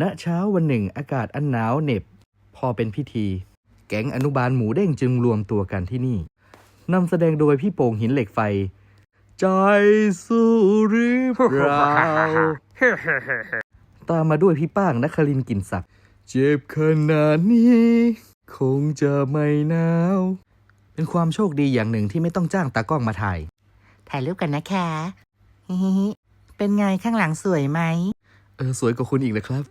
ณเช้าวันหนึ่งอากาศอันหนาวเหน็บ พอเป็นพิธี แก๊งอนุบาลหมูเด้งจึงรวมตัวกันที่นี่นำแสดงโดยพี่โป่งหินเหล็กไฟ ใจสู้หรือเปล่าตามมาด้วยพี่ป้างนครินทร์กินศักดิ์เจ็บขนาดนี้ คงจะไม่หนาว เป็นความโชคดีอย่างหนึ่งที่ไม่ต้องจ้างตากล้องมาถ่าย ถ่ายรูปกันนะคะฮิฮิฮิเป็นไงข้างหลังสวยไหมเออสวยกว่าคุณอีกนะครับ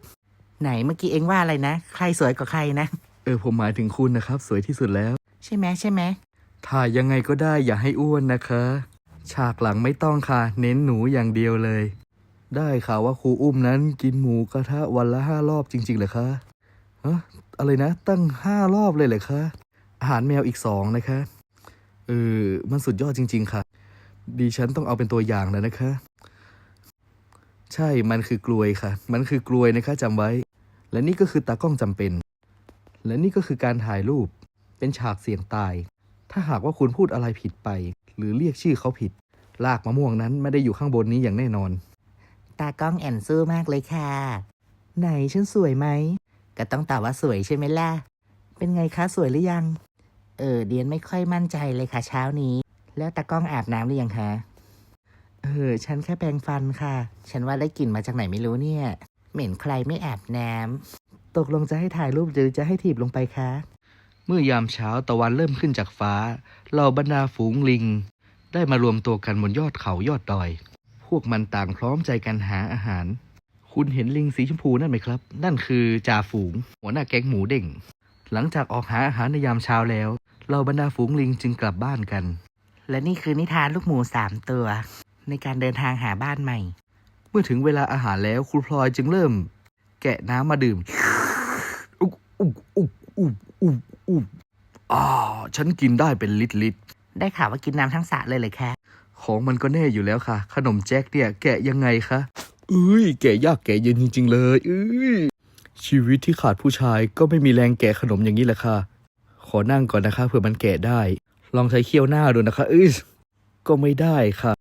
ไหนเมื่อกี้เองว่าอะไรนะ ใครสวยกว่าใครนะ เออผมหมายถึงคุณนะครับ สวยที่สุดแล้ว ใช่ไหมใช่ไหมถ่ายยังไงก็ได้อย่าให้อ้วนนะคะ ฉากหลังไม่ต้องค่ะ เน้นหนูอย่างเดียวเลย ได้ข่าวว่าครูอุ้มนั้นกินหมูกระทะวันละห้ารอบจริงๆเหรอคะฮะอะไรนะ ตั้งห้ารอบเลยเหรอคะอาหารแมวอีกสองนะคะเออมันสุดยอดจริง ๆ ค่ะ ดิฉันต้องเอาเป็นตัวอย่างแล้วนะคะ ใช่ มันคือกลวยค่ะ มันคือกลวยนะคะจำไว้ และนี่ก็คือตากล้องจำเป็น และนี่ก็คือการถ่ายรูป เป็นฉากเสี่ยงตาย ถ้าหากว่าคุณพูดอะไรผิดไป หรือเรียกชื่อเขาผิด ลากมะม่วงนั้นไม่ได้อยู่ข้างบนนี้อย่างแน่นอน ตากล้องแอนสู้มากเลยค่ะ ไหนฉันสวยไหม ก็ต้องตอบว่าสวยใช่ไหมล่ะ เป็นไงคะสวยหรือยัง เออเดียนไม่ค่อยมั่นใจเลยค่ะเช้านี้ แล้วตากล้องอาบน้ำหรือยังคะ เออ ฉันแค่แปรงฟันค่ะ ฉันว่าได้กลิ่นมาจากไหนไม่รู้เนี่ย เหม็นใครไม่อาบน้ำตกลงจะให้ถ่ายรูปหรือจะให้ถีบลงไปคะ เมื่อยามเช้าตะวันเริ่มขึ้นจากฟ้าเหล่าบรรดาฝูงลิง ได้มารวมตัวกันบนยอดเขายอดดอย พวกมันต่างพร้อมใจกันหาอาหาร คุณเห็นลิงสีชมพูนั่นไหมครับ นั่นคือจ่าฝูง หัวหน้าแก๊งหมูเด้งหลังจากออกหาอาหารในยามเช้าแล้วเหล่าบรรดาฝูงลิงจึงกลับบ้านกัน และนี่คือนิทานลูกหมูสามตัว ในการเดินทางหาบ้านใหม่ เมื่อถึงเวลาอาหารแล้วครูพลอยจึงเริ่ม แกะน้ำมาดื่มอุ๊บอุ๊บอุ๊บอุ๊บอุ๊บอุ๊บอ่าฉันกินได้เป็นลิตรลิตรได้ข่าวว่ากินน้ำทั้งสระเลยเลยคะของมันก็แน่อยู่แล้วค่ะ ขนมแจ็คเนี่ยแกะยังไงคะเอ้ยแกะยากแกะเย็นจริง ๆ เลยเอ้ยชีวิตที่ขาดผู้ชายก็ไม่มีแรงแกะขนมอย่างนี้แหละค่ะ ขอนั่งก่อนนะคะเผื่อมันแกะได้ ลองใช้เคี้ยวหน้าดูนะคะเอ้ยก็ไม่ได้ค่ะไ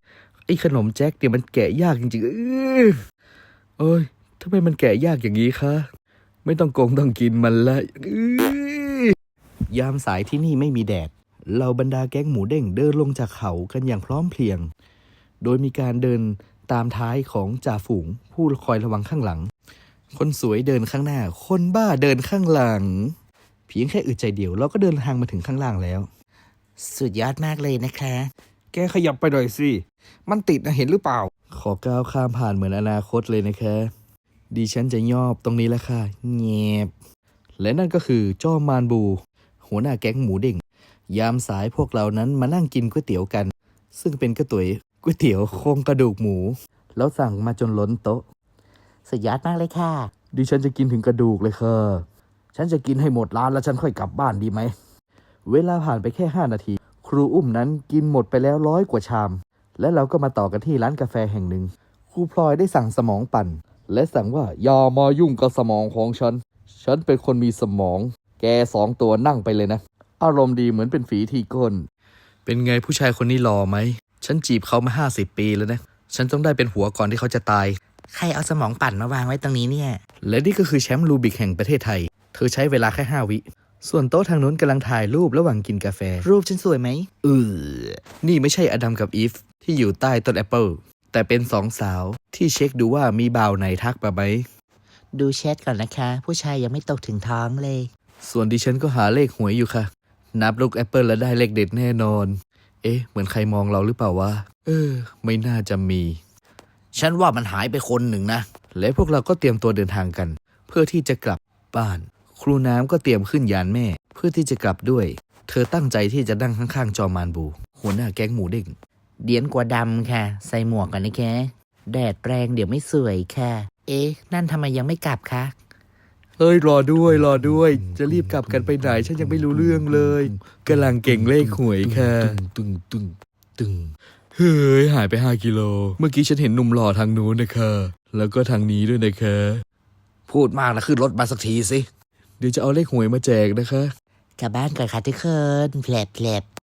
อ้ขนมแจ็คเนี่ยมันแกะยากจริงๆเอ้ยเอ้ยทำไมมันแกะยากอย่างนี้คะไม่ต้องโกงต้องกินมันละยามสายที่นี่ไม่มีแดดเหล่าบรรดาแก๊งหมูเด้งเดินลงจากเขากันอย่างพร้อมเพรียง โดยมีการเดินตามท้ายของจ่าฝูง ผู้คอยระวังข้างหลัง คนสวยเดินข้างหน้า คนบ้าเดินข้างหลัง เพียงแค่อึดใจเดียวเราก็เดินทางมาถึงข้างล่างแล้ว สุดยอดมากเลยนะคะ แกขยับไปหน่อยสิ มันติดนะเห็นหรือเปล่า ขอก้าวข้ามผ่านเหมือนอนาคตเลยนะคะดิฉันจะยอบตรงนี้แล้วค่ะเงียบ และนั่นก็คือจอมมานบู หัวหน้าแก๊งหมูเด้งยามสายพวกเรานั้นมานั่งกินก๋วยเตี๋ยวกัน ซึ่งเป็นก๋วยเตี๋ยวก๋วยเตี๋ยวโครงกระดูกหมู แล้วสั่งมาจนล้นโต๊ะสุดยอดมากเลยค่ะ ดิฉันจะกินถึงกระดูกเลยค่ะ ฉันจะกินให้หมดร้านแล้วฉันค่อยกลับบ้านดีไหม เวลาผ่านไปแค่ห้านาที ครูอุ้มนั้นกินหมดไปแล้วร้อยกว่าชาม และเราก็มาต่อกันที่ร้านกาแฟแห่งหนึ่ง ครูพลอยได้สั่งสมองปั่น และสั่งว่าอย่ามายุ่งกับสมองของฉัน ฉันเป็นคนมีสมอง แกสองตัวนั่งไปเลยนะ อารมณ์ดีเหมือนเป็นฝีที่ก้น เป็นไงผู้ชายคนนี้หล่อไหม ฉันจีบเขามาห้าสิบปีแล้วนะ ฉันต้องได้เป็นหัวก่อนที่เขาจะตาย ใครเอาสมองปั่นมาวางไว้ตรงนี้เนี่ย และนี่ก็คือแชมป์ลูบิกแห่งประเทศไทย เธอใช้เวลาแค่5วิ ส่วนโต๊ะทางนู้นกำลังถ่ายรูประหว่างกินกาแฟ รูปฉันสวยไหมเออนี่ไม่ใช่อดัมกับอีฟที่อยู่ใต้ต้นแอปเปิลแต่เป็นสองสาวที่เช็คดูว่ามีบ่าวไหนทักมาไหมดูแชทก่อนนะคะ ผู้ชายยังไม่ตกถึงท้องเลย ส่วนดิฉันก็หาเลขหวยอยู่ค่ะ นับลูกแอปเปิลแล้วได้เลขเด็ดแน่นอน เอ๊ะ เหมือนใครมองเราหรือเปล่าวะเออ ไม่น่าจะมี ฉันว่ามันหายไปคนหนึ่งนะ และพวกเราก็เตรียมตัวเดินทางกัน เพื่อที่จะกลับบ้าน ครูน้ำก็เตรียมขึ้นยานแม่ เพื่อที่จะกลับด้วย เธอตั้งใจที่จะนั่งข้างๆ จอมานบู หัวหน้าแก๊งหมูเด้งเดียนกว่าดำค่ะ ใส่หมวกกันนะแค่แดดแรงเดี๋ยวไม่สวยค่ะ เอ๊ะ นั่นทำไมยังไม่กลับคะเฮ้ยรอด้วยรอด้วย จะรีบกลับกันไปไหนฉันยังไม่รู้เรื่องเลยกำลังเก่งเลขหวยค่ะตึงตึงตึงเฮ้ยหายไปห้ากิโล เมื่อกี้ฉันเห็นหนุ่มหล่อทางนู้นนะคะ แล้วก็ทางนี้ด้วยนะคะ พูดมากแล้วขึ้นรถมาสักทีสิ เดี๋ยวจะเอาเลขหวยมาแจกนะคะ กลับบ้านก่อนค่ะทุกคนแผลบแผลบ